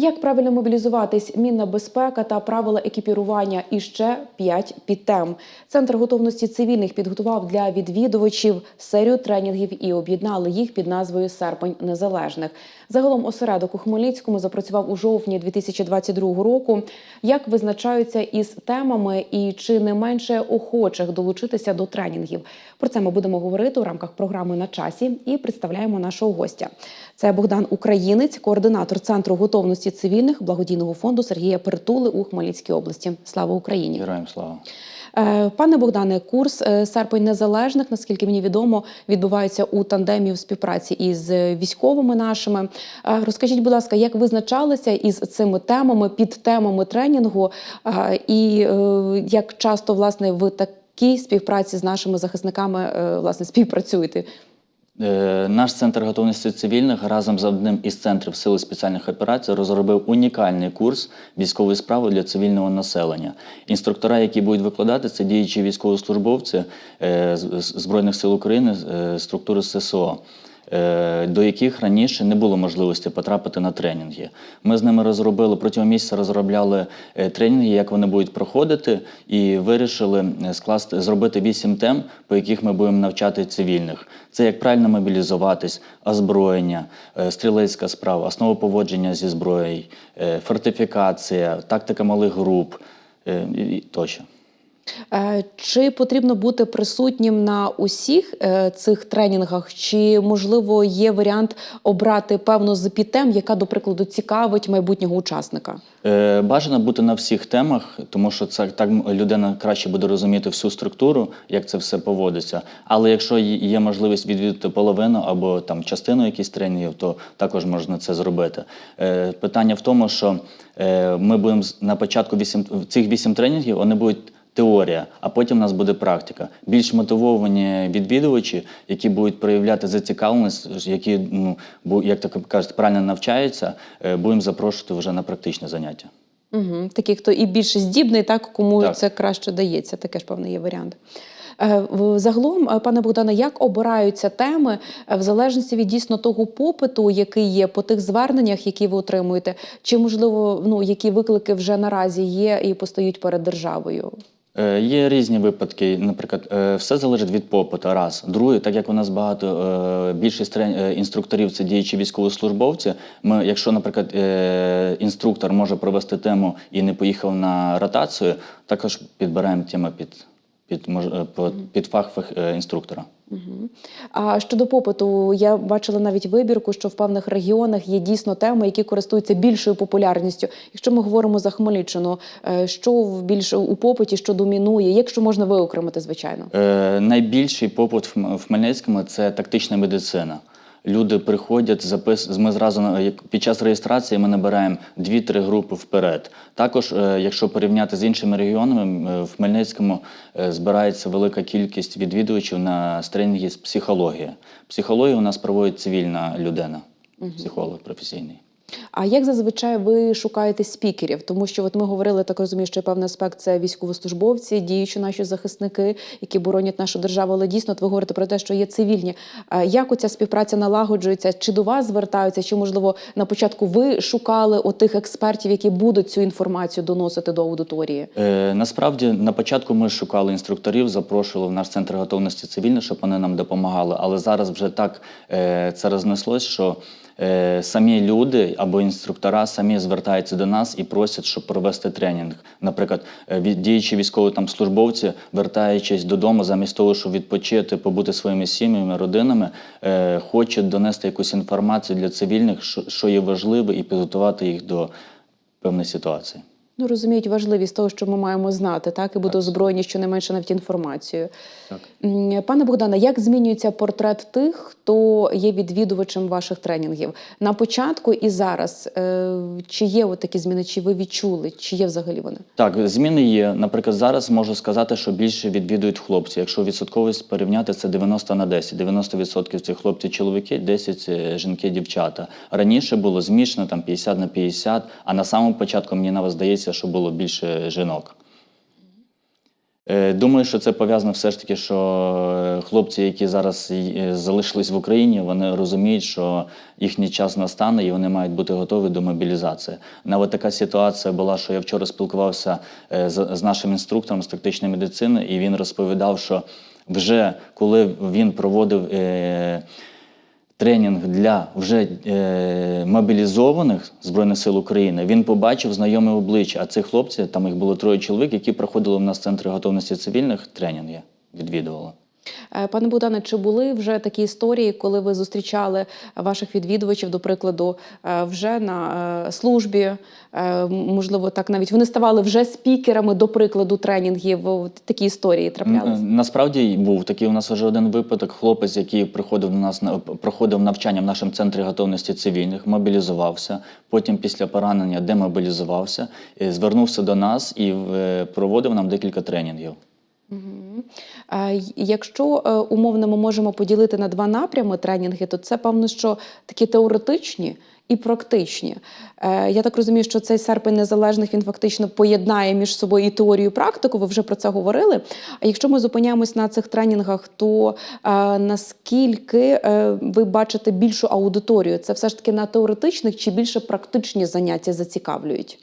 Як правильно мобілізуватись, мінна безпека та правила екіпірування і ще п'ять підтем. Центр готовності цивільних підготував для відвідувачів серію тренінгів і об'єднали їх під назвою Серпень незалежних. Загалом осередок у Хмельницькому запрацював у жовтні 2022 року. Як визначаються із темами і чи не менше охочих долучитися до тренінгів? Про це ми будемо говорити у рамках програми на часі і представляємо нашого гостя. Це Богдан Українець, координатор центру готовності цивільних благодійного фонду Сергія Притули у Хмельницькій області. Слава Україні! Героям слава. Е, Пане Богдане, курс е, серпень незалежних, наскільки мені відомо, відбувається у тандемі в співпраці із військовими нашими. Е, Розкажіть, будь ласка, як визначалися із цими темами, під темами тренінгу, і як часто власне в такій співпраці з нашими захисниками власне співпрацюєте? Е, Наш центр готовності цивільних разом з одним із центрів Сили спеціальних операцій розробив унікальний курс військової справи для цивільного населення. Інструктора, які будуть викладати, це діючі військовослужбовці е, Збройних сил України, е, структури ССО. Е, До яких раніше не було можливості потрапити на тренінги. Ми з ними розробили протягом місяця розробляли е, тренінги, як вони будуть проходити, і вирішили е, скласти зробити вісім тем, по яких ми будемо навчати цивільних. Це як правильно мобілізуватись, озброєння, стрілецька справа, основа поводження зі зброєю, фортифікація, тактика малих груп і тощо. Е, Чи потрібно бути присутнім на усіх е, цих тренінгах, чи можливо є варіант обрати певну з підтем, яка, до прикладу, цікавить майбутнього учасника? Е, Бажано бути на всіх темах, тому що це так людина краще буде розуміти всю структуру, як це все поводиться. Але якщо є- можливість відвідати половину або там частину якихось тренінгів, то також можна це зробити. Е, Питання в тому, що ми будемо на початку вісім цих вісім тренінгів, вони будуть. Теорія, а потім у нас буде практика. Більш мотивовані відвідувачі, які будуть проявляти зацікавленість, які ну як так кажуть, правильно навчаються, е, будемо запрошувати вже на практичне заняття. Угу. Такі, хто і більше здібний, так кому Так. це краще дається. Таке ж певно є варіант. Е, Загалом, е, пане Богдане, як обираються теми в залежності від дійсно того попиту, який є по тих зверненнях, які ви отримуєте, чи можливо ну які виклики вже наразі є і постають перед державою? Е, Є різні випадки. Наприклад, е, все залежить від попиту. Раз. Друге, так як у нас багато е, більшість інструкторів це діючі військовослужбовці. Ми, якщо, наприклад, інструктор може провести тему і не поїхав на ротацію, також підбираємо тему під, під, під, під фах інструктора. А щодо попиту, я бачила навіть вибірку, що в певних регіонах є дійсно теми, які користуються більшою популярністю. Якщо ми говоримо за Хмельниччину, е, що в більш у попиті, що домінує, якщо можна виокремити, звичайно. Е, найбільший попит в Хмельницькому це тактична медицина. Люди приходять, запис... ми зразу під час реєстрації ми набираємо 2-3 групи вперед. Також, е, якщо порівняти з іншими регіонами, е, в Хмельницькому е, збирається велика кількість відвідувачів на тренінги з психології. Психологію у нас проводить цивільна людина, психолог професійний. А як зазвичай ви шукаєте спікерів? Тому що от ми говорили так розумію, що певний аспект це військовослужбовці, діючі наші захисники, які боронять нашу державу. Але дійсно, от ви говорите про те, що є цивільні. Як оця співпраця налагоджується? Чи до вас звертаються? Чи можливо на початку ви шукали отих експертів, які будуть цю інформацію доносити до аудиторії? Е, насправді на початку ми шукали інструкторів, запрошували в наш центр готовності цивільних, щоб вони нам допомагали. Але зараз вже так е, це рознеслось, що е, самі люди або інструктора самі звертаються до нас і просять, щоб провести тренінг. Наприклад, е, діючі військові там службовці, вертаючись додому, замість того, щоб відпочити, побути своїми сім'ями, родинами, е, хочуть донести якусь інформацію для цивільних, що, є важливе, і підготувати їх до певної ситуації. Ну розуміють важливість того, що ми маємо знати, так і бути озброєні щонайменше навіть інформацією. Так. Пане Богдане, як змінюється портрет тих, хто є відвідувачем ваших тренінгів на початку і зараз? Е, Чи є от такі зміни? Чи ви відчули? Чи є взагалі вони? Так, зміни є. Наприклад, зараз можу сказати, що більше відвідують хлопці. Якщо відсотковість порівняти, це 90 на 10. 90% це хлопці чоловіки, 10 це жінки, дівчата. Раніше було змішано там 50 на 50, а на самому початку мені навіть здається, що було більше жінок. Е, Думаю, що це пов'язано все ж таки, що е, хлопці, які зараз е, залишились в Україні, вони розуміють, що їхній час настане і вони мають бути готові до мобілізації. Навіть така ситуація була, що я вчора спілкувався з нашим інструктором з тактичної медицини, і він розповідав, що вже коли він проводив. Тренінг для вже е, мобілізованих Збройних сил України, він побачив знайоме обличчя. А цих хлопців, там їх було троє чоловік, які проходили в нас в центрі готовності цивільних тренінги, відвідували. Е, Пане Богдане, чи були вже такі історії, коли ви зустрічали ваших відвідувачів, до прикладу, е, вже на е, службі? Можливо, так навіть вони ставали вже спікерами, до прикладу, тренінгів. Такі історії траплялися? Насправді був такий. У нас вже один випадок. Хлопець, який приходив до нас на проходив навчання в нашому центрі готовності цивільних, мобілізувався. Потім, після поранення, демобілізувався, звернувся до нас і проводив нам декілька тренінгів. Мгм. Якщо е, умовно ми можемо поділити на два напрями тренінги, то це певно, що такі теоретичні і практичні. Е, Я так розумію, що цей серпень незалежних він фактично поєднає між собою і теорію, і практику. Ви вже про це говорили. А якщо ми зупиняємось на цих тренінгах, то е, наскільки ви бачите більшу аудиторію? Це все ж таки на теоретичних чи більше практичні заняття зацікавлюють?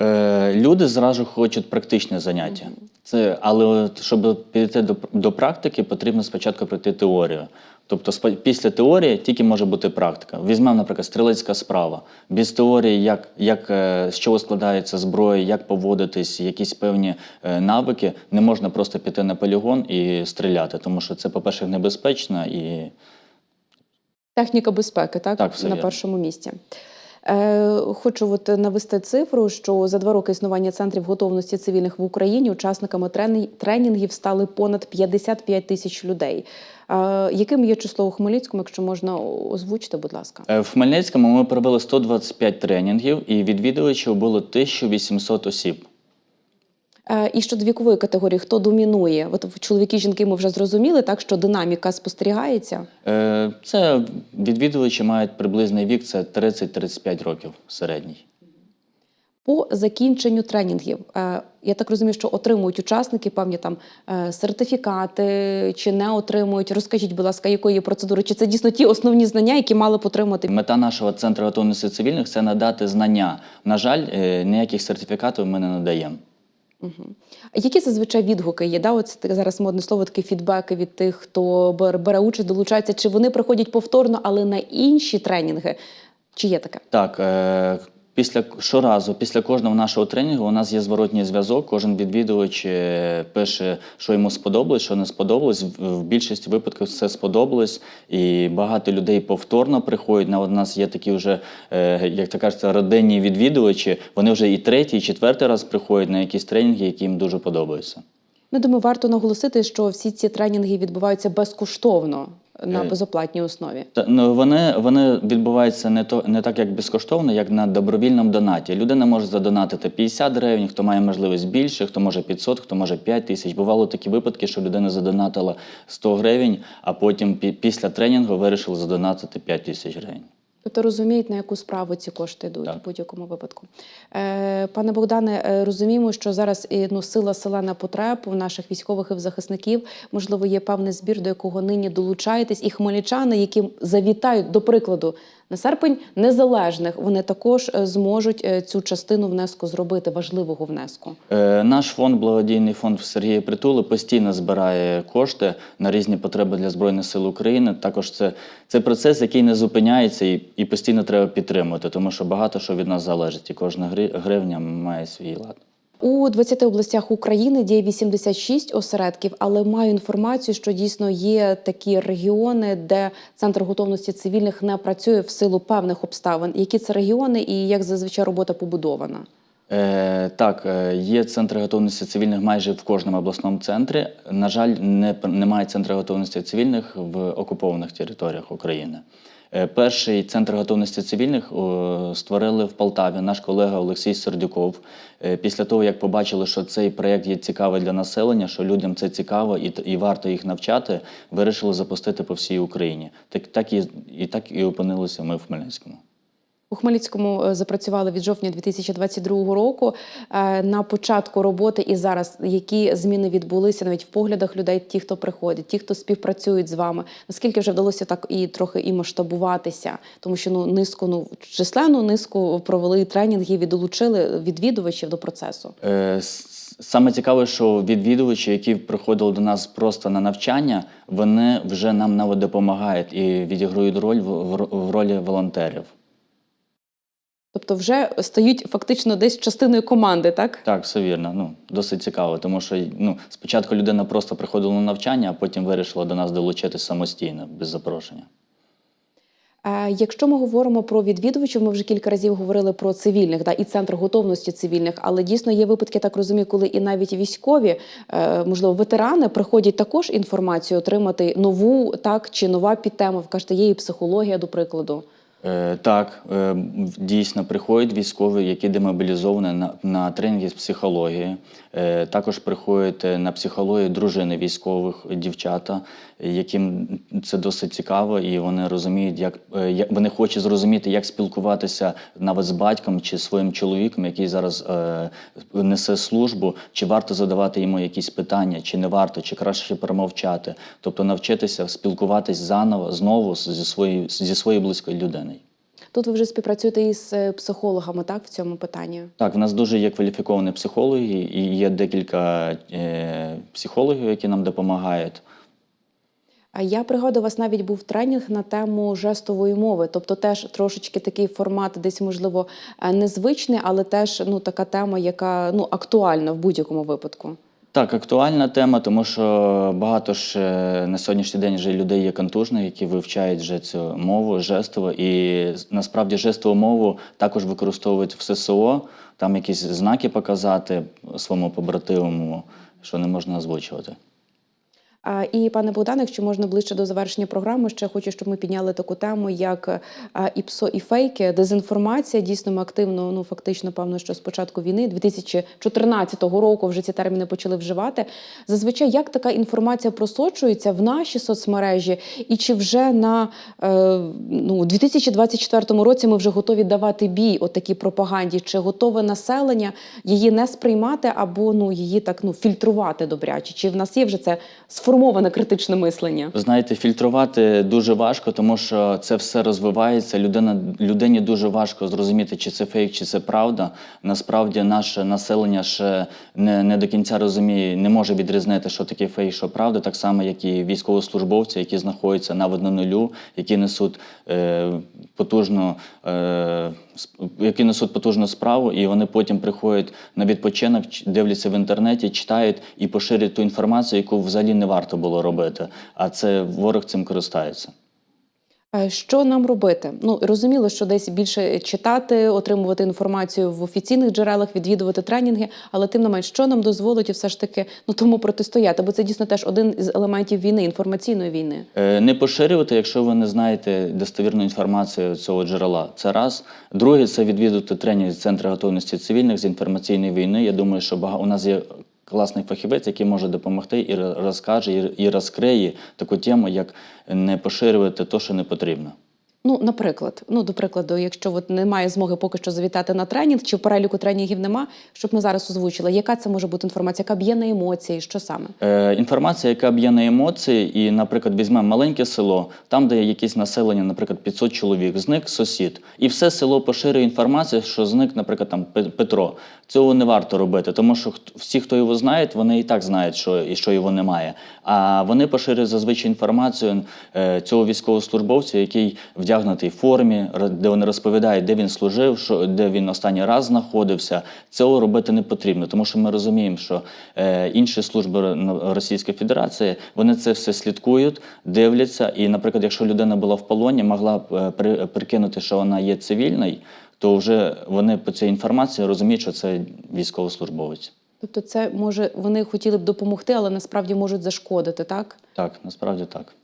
Е, люди зразу хочуть практичне заняття. Це, але от, щоб перейти до, до практики, потрібно спочатку пройти теорію. Тобто після теорії тільки може бути практика. Візьмемо, наприклад, стрілецька справа. Без теорії, як, як, е, з чого складається зброя, як поводитись, якісь певні е, навики, не можна просто піти на полігон і стріляти, тому що це, по-перше, небезпечно і Техніка безпеки, так, Так, все на вірно. першому місці. Е, хочу от навести цифру, що за два роки існування центрів готовності цивільних в Україні учасниками трені- тренінгів стали понад 55 тисяч людей. Е, яким є число у Хмельницькому, якщо можна озвучити, будь ласка? Е, В Хмельницькому ми провели 125 тренінгів, і відвідувачів було 1800 осіб. Е, і щодо вікової категорії, хто домінує? От в чоловіки, жінки ми вже зрозуміли, так що динаміка спостерігається. Е, Це відвідувачі мають приблизний вік, це 30-35 років середній. По закінченню тренінгів, е, я так розумію, що отримують учасники певні там сертифікати чи не отримують. Розкажіть, будь ласка, якої процедури? Чи це дійсно ті основні знання, які мали б отримати? Мета нашого центру готовності цивільних це надати знання. На жаль, ніяких сертифікатів ми не надаємо. А Які зазвичай відгуки є? Да? От зараз модне слово, таке фідбеки від тих, хто бере участь, долучається, чи вони приходять повторно, але на інші тренінги? Чи є таке? Так, е, після щоразу, після кожного нашого тренінгу, у нас є зворотній зв'язок. Кожен відвідувач е, пише, що йому сподобалось, що не сподобалось. В, більшості випадків все сподобалось, і багато людей повторно приходять. На у нас є такі вже, е, як то кажеться, родинні відвідувачі. Вони вже і третій, і четвертий раз приходять на якісь тренінги, які їм дуже подобаються. Ну, думаю, варто наголосити, що всі ці тренінги відбуваються безкоштовно на Е, безоплатній основі. Ну, вони, вони відбуваються не, то, не так, як безкоштовно, як на добровільному донаті. Людина може задонатити 50 гривень, хто має можливість більше, хто може 500, хто може 5 тисяч. Бувало такі випадки, що людина задонатила 100 гривень, а потім пі- після тренінгу вирішила задонатити 5 тисяч гривень. Тобто розуміють, на яку справу ці кошти йдуть Так. в будь-якому випадку. Е, пане Богдане, е, розуміємо, що зараз ну, сила селена потреб у наших військових і захисників. Можливо, є певний збір, до якого нині долучаєтесь, і хмельничани, які завітають, до прикладу, на серпень незалежних, вони також е, зможуть е, цю частину внеску зробити, важливого внеску. Е, Наш фонд, благодійний фонд Сергія Притули, постійно збирає кошти на різні потреби для Збройних сил України. Також це, це процес, який не зупиняється і, і постійно треба підтримувати, тому що багато що від нас залежить, і кожна гри- гривня має свій лад. У 20 областях України діє 86 осередків, але маю інформацію, що дійсно є такі регіони, де центр готовності цивільних не працює в силу певних обставин. Які це регіони і як зазвичай робота побудована? Е, так, е, є центри готовності цивільних майже в кожному обласному центрі. На жаль, не, немає центру готовності цивільних в окупованих територіях України. Е, перший центр готовності цивільних створили в Полтаві наш колега Олексій Сердюков. Е, після того, як побачили, що цей проєкт є цікавий для населення, що людям це цікаво і, і варто їх навчати, вирішили запустити по всій Україні. Так, так і, і так і опинилися ми в Хмельницькому. У Хмельницькому е, запрацювали від жовтня 2022 року. Е, На початку роботи і зараз які зміни відбулися навіть в поглядах людей, ті, хто приходять, ті, хто співпрацюють з вами. Наскільки вже вдалося так і трохи і масштабуватися, тому що ну низку, ну численну низку провели тренінгів і долучили відвідувачів до процесу. Е, Саме цікаве, що відвідувачі, які приходили до нас просто на навчання, вони вже нам навіть допомагають і відіграють роль в ролі волонтерів. Тобто, вже стають фактично десь частиною команди, так? Так, все вірно. Ну, досить цікаво, тому що ну, спочатку людина просто приходила на навчання, а потім вирішила до нас долучитися самостійно, без запрошення. Якщо ми говоримо про відвідувачів, ми вже кілька разів говорили про цивільних, да, і центр готовності цивільних, але дійсно є випадки, так розумію, коли і навіть військові, е, можливо, ветерани приходять також інформацію отримати нову, так чи нова підтема. Ви кажете, є і психологія, до прикладу. Е, так, е, дійсно приходять військові, які демобілізовані на, на тренінги з психології. Е, також приходять на психологію дружини військових, дівчата, яким це досить цікаво, і вони розуміють, як, як вони хочуть зрозуміти, як спілкуватися навіть з батьком чи своїм чоловіком, який зараз е, несе службу, чи варто задавати йому якісь питання, чи не варто, чи краще промовчати. Тобто навчитися спілкуватись заново знову зі своєю зі своєю близькою людиною. Тут ви вже співпрацюєте із е, психологами, так, в цьому питанні. Так, в нас дуже є кваліфіковані психологи, і є декілька е, психологів, які нам допомагають. Я пригадую, у вас навіть був тренінг на тему жестової мови, тобто теж трошечки такий формат, десь можливо е, незвичний, але теж ну така тема, яка ну актуальна в будь-якому випадку. Так, актуальна тема, тому що багато ж е, на сьогоднішній день вже людей є контужних, які вивчають вже цю мову жестову. І насправді жестову мову також використовують в ССО, там якісь знаки показати своєму побратиму, що не можна озвучувати. І пане Богдане, якщо можна ближче до завершення програми, ще хочу, щоб ми підняли таку тему, як а, і псо, і фейки, дезінформація. Дійсно, ми активно, ну фактично, певно, що з початку війни, 2014 року, вже ці терміни почали вживати. Зазвичай, як така інформація просочується в наші соцмережі, і чи вже на е, ну, 2024 році ми вже готові давати бій отакій пропаганді? Чи готове населення її не сприймати або ну її так ну фільтрувати добряче? Чи в нас є вже це сформоване критичне мислення? Знаєте, фільтрувати дуже важко, тому що це все розвивається. Людина людині дуже важко зрозуміти, чи це фейк, чи це правда. Насправді, наше населення ще не, не до кінця розуміє, не може відрізнити, що таке фейк, що правда, так само, як і військовослужбовці, які знаходяться на нулю, які несуть е, потужну. Е, які несуть потужну справу, і вони потім приходять на відпочинок, дивляться в інтернеті, читають і поширюють ту інформацію, яку взагалі не варто було робити. А це ворог цим користається. Е, Що нам робити? Ну розуміло, що десь більше читати, отримувати інформацію в офіційних джерелах, відвідувати тренінги, але тим не менш, що нам дозволить все ж таки ну тому протистояти? Бо це дійсно теж один з елементів війни, інформаційної війни. Е, Не поширювати, якщо ви не знаєте достовірну інформацію цього джерела. Це раз. Друге, це відвідувати тренінг з центру готовності цивільних з інформаційної війни. Я думаю, що бага... у нас є класний фахівець, який може допомогти і розкаже, і- розкриє таку тему, як не поширювати те, що не потрібно. Ну, наприклад, ну до прикладу, якщо от немає змоги поки що завітати на тренінг, чи в переліку тренінгів нема, щоб ми зараз озвучили, яка це може бути інформація, яка б'є на емоції, що саме? Е, інформація, яка б'є на емоції, і, наприклад, візьмемо маленьке село, там, де є якесь населення, наприклад, 500 чоловік, зник сусід, і все село поширює інформацію, що зник, наприклад, там Петро. Цього не варто робити, тому що всі, хто його знають, вони і так знають, що і що його немає. А вони поширюють зазвичай інформацію е, цього військовослужбовця, який вдягнутий в формі, де вони розповідають, де він служив, що де він останній раз знаходився. Цього робити не потрібно, тому що ми розуміємо, що е, інші служби Російської Федерації вони це все слідкують, дивляться. І, наприклад, якщо людина була в полоні, могла б е, при, прикинути, що вона є цивільною, то вже вони по цій інформації розуміють, що це військовослужбовець. Тобто, це може вони хотіли б допомогти, але насправді можуть зашкодити, так? Так, насправді так.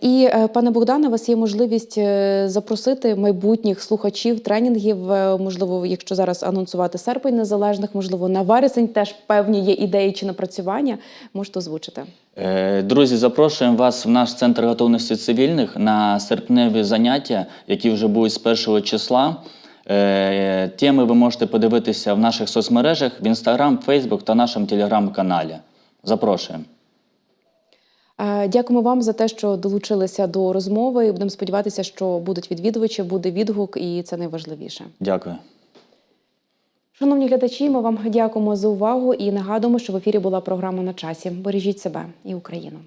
І е, пане Богдане, у вас є можливість е, запросити майбутніх слухачів тренінгів. е, Можливо, якщо зараз анонсувати серпень незалежних, можливо, на вересень теж певні є ідеї чи напрацювання. Можете озвучити. Друзі, запрошуємо вас в наш центр готовності цивільних на серпневі заняття, які вже будуть з першого числа. Теми ви можете подивитися в наших соцмережах в Інстаграм, Фейсбук та нашому телеграм-каналі. Запрошуємо. Е, дякуємо вам за те, що долучилися до розмови. і Будемо сподіватися, що будуть відвідувачі, буде відгук, і це найважливіше. Дякую. Шановні глядачі, ми вам дякуємо за увагу і нагадуємо, що в ефірі була програма на часі. Бережіть себе і Україну.